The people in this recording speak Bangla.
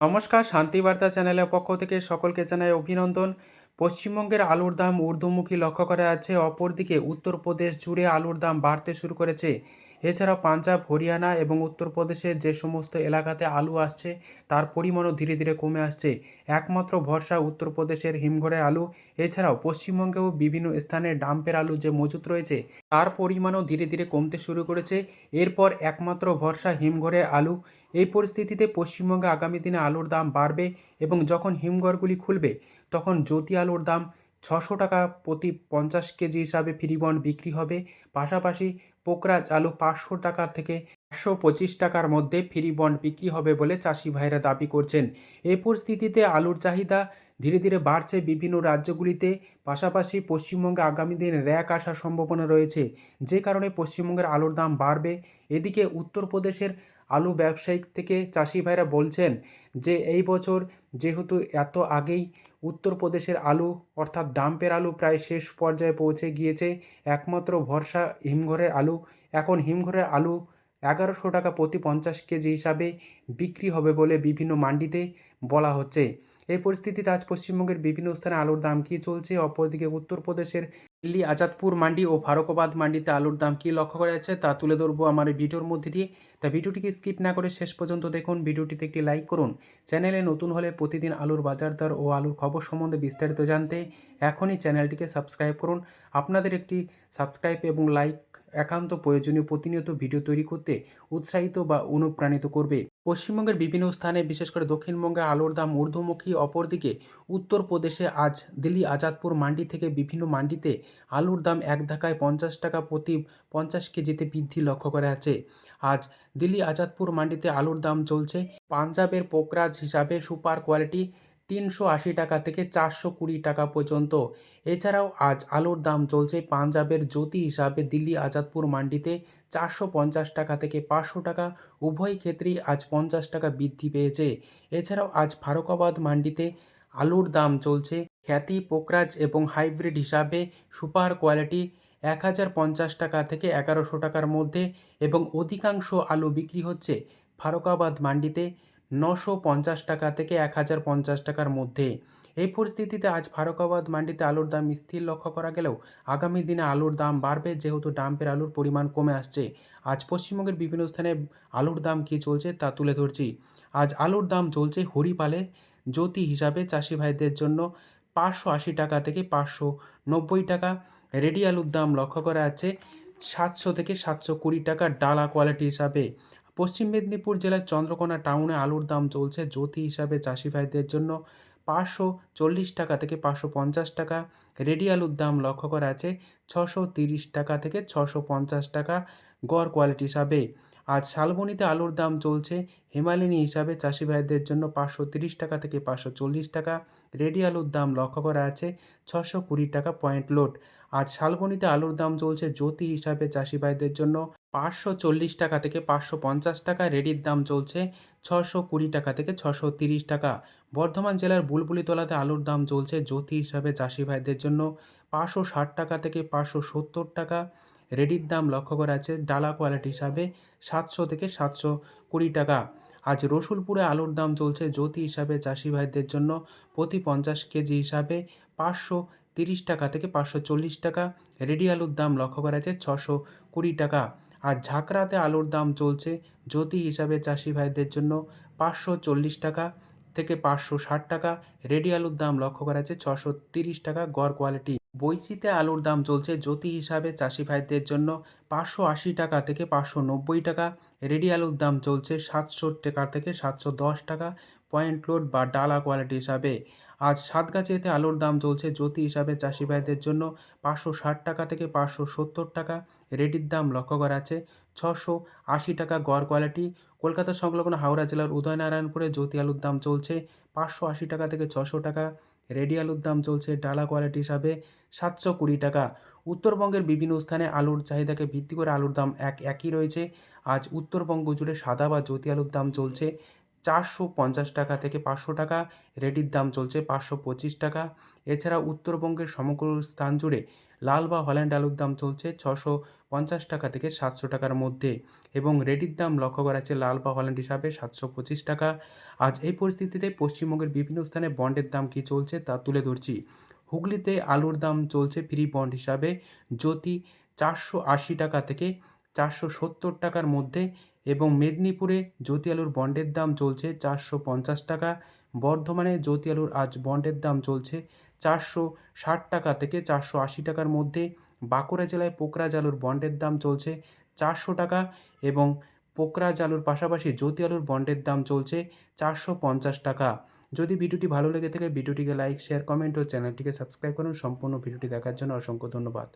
নমস্কার শান্তিবার্তা চ্যানেলের পক্ষ থেকে সকলকে জানাই অভিনন্দন। পশ্চিমবঙ্গের আলুর দাম ঊর্ধ্বমুখী লক্ষ্য করা যাচ্ছে। অপরদিকে উত্তরপ্রদেশ জুড়ে আলুর দাম বাড়তে শুরু করেছে। এছাড়াও পাঞ্জাব, হরিয়ানা এবং উত্তরপ্রদেশের যে সমস্ত এলাকাতে আলু আসছে, তার পরিমাণও ধীরে ধীরে কমে আসছে। একমাত্র ভরসা উত্তরপ্রদেশের হিমঘরের আলু। এছাড়াও পশ্চিমবঙ্গেও বিভিন্ন স্থানে ডাম্পের আলু যে মজুত রয়েছে, তার পরিমাণও ধীরে ধীরে কমতে শুরু করেছে। এরপর একমাত্র ভরসা হিমঘরের আলু। এই পরিস্থিতিতে পশ্চিমবঙ্গে আগামী দিনে আলুর দাম বাড়বে এবং যখন হিমঘরগুলি খুলবে, তখন জ্যোতি আলুর দাম ছশো টাকা প্রতি পঞ্চাশ কেজি হিসাবে ফ্রি বন্ড বিক্রি হবে। পাশাপাশি পোকরাজ আলু পাঁচশো টাকা থেকে পাঁচশো পঁচিশ টাকার মধ্যে ফ্রি বন্ড বিক্রি হবে বলে চাষি ভাইরা দাবি করছেন। এই পরিস্থিতিতে আলুর চাহিদা ধীরে ধীরে বাড়ছে বিভিন্ন রাজ্যগুলিতে। পাশাপাশি পশ্চিমবঙ্গে আগামী দিন র্যাক আসার সম্ভাবনা রয়েছে। যে কারণে পশ্চিমবঙ্গের আলুর দাম বাড়বে। এদিকে উত্তরপ্রদেশের আলু ব্যবসায়িক থেকে চাষি ভাইরা বলছেন যে, এই বছর যেহেতু এত আগেই উত্তরপ্রদেশের আলু অর্থাৎ ডাম্পের আলু প্রায় শেষ পর্যায়ে পৌঁছে গিয়েছে। একমাত্র ভরসা হিমঘরের আলু। এখন হিমঘরের আলু এগারোশো টাকা প্রতি পঞ্চাশ কেজি হিসাবে বিক্রি হবে বলে বিভিন্ন মান্ডিতে বলা হচ্ছে। এই পরিস্থিতিতে আজ পশ্চিমবঙ্গের বিভিন্ন স্থানে আলুর দাম কী চলছে? অপরদিকে উত্তরপ্রদেশের দিল্লি, আজাদপুর, মান্ডি ও ফারুকাবাদ মান্ডিতে আলুর দাম কী লক্ষ্য করা যাচ্ছে? তা তুলে ধরবো আমার এই ভিডিওর মধ্যে দিয়ে। তা ভিডিওটিকে স্কিপ না করে শেষ পর্যন্ত দেখুন। ভিডিওটিতে একটি লাইক করুন। চ্যানেলে নতুন হলে প্রতিদিন আলুর বাজার দর ও আলুর খবর সম্বন্ধে বিস্তারিত জানতে এখনই চ্যানেলটিকে সাবস্ক্রাইব করুন। আপনাদের একটি সাবস্ক্রাইব এবং লাইক একান্ত প্রয়োজনীয় প্রতিনিয়ত ভিডিও তৈরি করতে উৎসাহিত বা অনুপ্রাণিত করবে। পশ্চিমবঙ্গের বিভিন্ন স্থানে, বিশেষ করে দক্ষিণবঙ্গে আলুর দাম ঊর্ধ্বমুখী, অপরদিকে উত্তরপ্রদেশে আজ দিল্লি, আজাদপুর, মান্ডি থেকে বিভিন্ন মান্ডিতে আলুর দাম এক ধাক্কায় পঞ্চাশ টাকা প্রতি পঞ্চাশ কেজিতে বৃদ্ধি লক্ষ্য করা আছে আজ দিল্লি, আজাদপুর, মান্ডিতে আলুর দাম চলছে। পাঞ্জাবের পোকরাজ হিসাবে সুপার কোয়ালিটি তিনশো আশি টাকা থেকে চারশো কুড়ি টাকা পর্যন্ত। এছাড়াও আজ আলুর দাম চলছে পাঞ্জাবের জ্যোতি হিসাবে দিল্লি আজাদপুর মান্ডিতে চারশো পঞ্চাশ টাকা থেকে পাঁচশো টাকা, উভয় ক্ষেত্রেই আজ পঞ্চাশ টাকা বৃদ্ধি পেয়েছে। এছাড়াও আজ ফারুকাবাদ মান্ডিতে আলুর দাম চলছে খ্যাতি পোকরাজ এবং হাইব্রিড হিসাবে সুপার কোয়ালিটি এক হাজার পঞ্চাশ টাকা থেকে এগারোশো টাকার মধ্যে এবং অধিকাংশ আলু বিক্রি হচ্ছে ফারুকাবাদ মান্ডিতে। নশো পঞ্চাশ টাকা থেকে এক হাজার পঞ্চাশ টাকার মধ্যে। এই পরিস্থিতিতে আজ ফারুকাবাদ মান্ডিতে আলুর দাম স্থির লক্ষ্য করা গেলেও আগামী দিনে আলুর দাম বাড়বে, যেহেতু ডাম্পের আলুর পরিমাণ কমে আসছে। আজ পশ্চিমবঙ্গের বিভিন্ন স্থানে আলুর দাম কী চলছে তা তুলে ধরছি। আজ আলুর দাম চলছে হরিপালে। জ্যোতি হিসাবে চাষি ভাইদের জন্য পাঁচশো আশি টাকা থেকে পাঁচশো নব্বই টাকা। রেডি আলুর দাম লক্ষ্য করা যাচ্ছে সাতশো থেকে সাতশো কুড়ি টাকা ডালা কোয়ালিটি হিসাবে। পশ্চিম মেদিনীপুর জেলার চন্দ্রকোনা টাউনে আলুর দাম চলছে। জ্যোতি হিসাবে চাষি ভাইদের জন্য পাঁচশো চল্লিশ টাকা থেকে পাঁচশো পঞ্চাশ টাকা। রেডি আলুর দাম লক্ষ্য করা আছে, ছশো তিরিশ টাকা থেকে ছশো পঞ্চাশ টাকা গড় কোয়ালিটি হিসাবে। আজ শালবনিতে আলুর দাম চলছে। হিমালিনী হিসাবে চাষি ভাইদের জন্য পাঁচশো তিরিশ টাকা থেকে পাঁচশো চল্লিশ টাকা। রেডি আলুর দাম লক্ষ্য করা আছে ছশো কুড়ি টাকা পয়েন্ট লোড। আজ শালবনিতে আলুর দাম চলছে জ্যোতি হিসাবে চাষি ভাইদের জন্য পাঁচশো চল্লিশ টাকা থেকে পাঁচশো পঞ্চাশ টাকা। রেডির দাম চলছে ছশো কুড়ি টাকা থেকে ছশো তিরিশ টাকা। বর্ধমান জেলার বুলবুলি বুলবুলিতলাতে আলুর দাম চলছে জ্যোতি হিসাবে চাষি ভাইদের জন্য পাঁচশো ষাট টাকা থেকে পাঁচশো সত্তর টাকা। রেডির দাম লক্ষ্য করা আছে ডালা কোয়ালিটি হিসাবে সাতশো থেকে সাতশো কুড়ি টাকা। আজ রসুলপুরে আলুর দাম চলছে জ্যোতি হিসাবে চাষি ভাইদের জন্য প্রতি পঞ্চাশ কেজি হিসাবে পাঁচশো তিরিশ টাকা থেকে পাঁচশো চল্লিশ টাকা। রেডি আলুর দাম লক্ষ্য করা আছে ছশো কুড়ি টাকা। আর ঝাঁকড়াতে আলুর দাম চলছে জ্যোতি হিসাবে চাষি ভাইদের জন্য পাঁচশো চল্লিশ টাকা থেকে পাঁচশো ষাট টাকা। রেডি আলুর দাম লক্ষ্য করা যাচ্ছে ছশো তিরিশ টাকা, গড় কোয়ালিটি বৈচিতে আলুর দাম চলছে জ্যোতি হিসাবে চাষি ভাইদের জন্য পাঁচশো আশি টাকা থেকে পাঁচশো নব্বই টাকা। রেডি আলুর দাম চলছে সাতশো টাকা থেকে সাতশো দশ টাকা। পয়েন্ট লোড বা ডালা কোয়ালিটি হিসাবে। আজ সাতগাছিতে আলুর দাম চলছে জ্যোতি হিসাবে চাষি ভাইদের জন্য পাঁচশো ষাট টাকা থেকে পাঁচশো সত্তর টাকা। রেডির দাম লক্ষ্য করা আছে ছশো আশি টাকা গড় কোয়ালিটি। কলকাতা সংলগ্ন হাওড়া জেলার উদয়নারায়ণপুরে জ্যোতি আলুর দাম চলছে পাঁচশো আশি টাকা থেকে ছশো টাকা। রেডি আলুর দাম চলছে ডালা কোয়ালিটি হিসাবে সাতশো কুড়ি টাকা। উত্তরবঙ্গের বিভিন্ন স্থানে আলুর চাহিদাকে ভিত্তি করে আলুর দাম এক একই রয়েছে। আজ উত্তরবঙ্গ জুড়ে সাদা বা জ্যোতি আলুর দাম চলছে চারশো পঞ্চাশ টাকা থেকে পাঁচশো টাকা। রেডির দাম চলছে পাঁচশো পঁচিশ টাকা। এছাড়া উত্তরবঙ্গের সমগ্র স্থান জুড়ে লাল বা হল্যান্ড আলুর দাম চলছে ছশো পঞ্চাশ টাকা থেকে সাতশো টাকার মধ্যে এবং রেডির দাম লক্ষ্য করা যাচ্ছে লাল বা হল্যান্ড হিসাবে সাতশো পঁচিশ টাকা। আজ এই পরিস্থিতিতে পশ্চিমবঙ্গের বিভিন্ন স্থানে বন্ডের দাম কী চলছে তা তুলে ধরছি। হুগলিতে আলুর দাম চলছে ফ্রি বন্ড হিসাবে। জ্যোতি চারশো আশি টাকা থেকে চারশো সত্তর টাকার মধ্যে এবং মেদিনীপুরে জ্যোতি আলুর বন্ডের দাম চলছে চারশো পঞ্চাশ টাকা। বর্ধমানে জ্যোতি আলুর আজ বন্ডের দাম চলছে চারশো ষাট টাকা থেকে চারশো আশি টাকার মধ্যে। বাঁকুড়া জেলায় পোকরাজ আলুর বন্ডের দাম চলছে চারশো টাকা এবং পোকরাজ আলুর পাশাপাশি জ্যোতি আলুর বন্ডের দাম চলছে চারশো পঞ্চাশ টাকা। যদি ভিডিওটি ভালো লেগে থাকে, ভিডিওটিকে লাইক, শেয়ার, কমেন্ট ও চ্যানেলটিকে সাবস্ক্রাইব করুন। সম্পূর্ণ ভিডিওটি দেখার জন্য অসংখ্য ধন্যবাদ।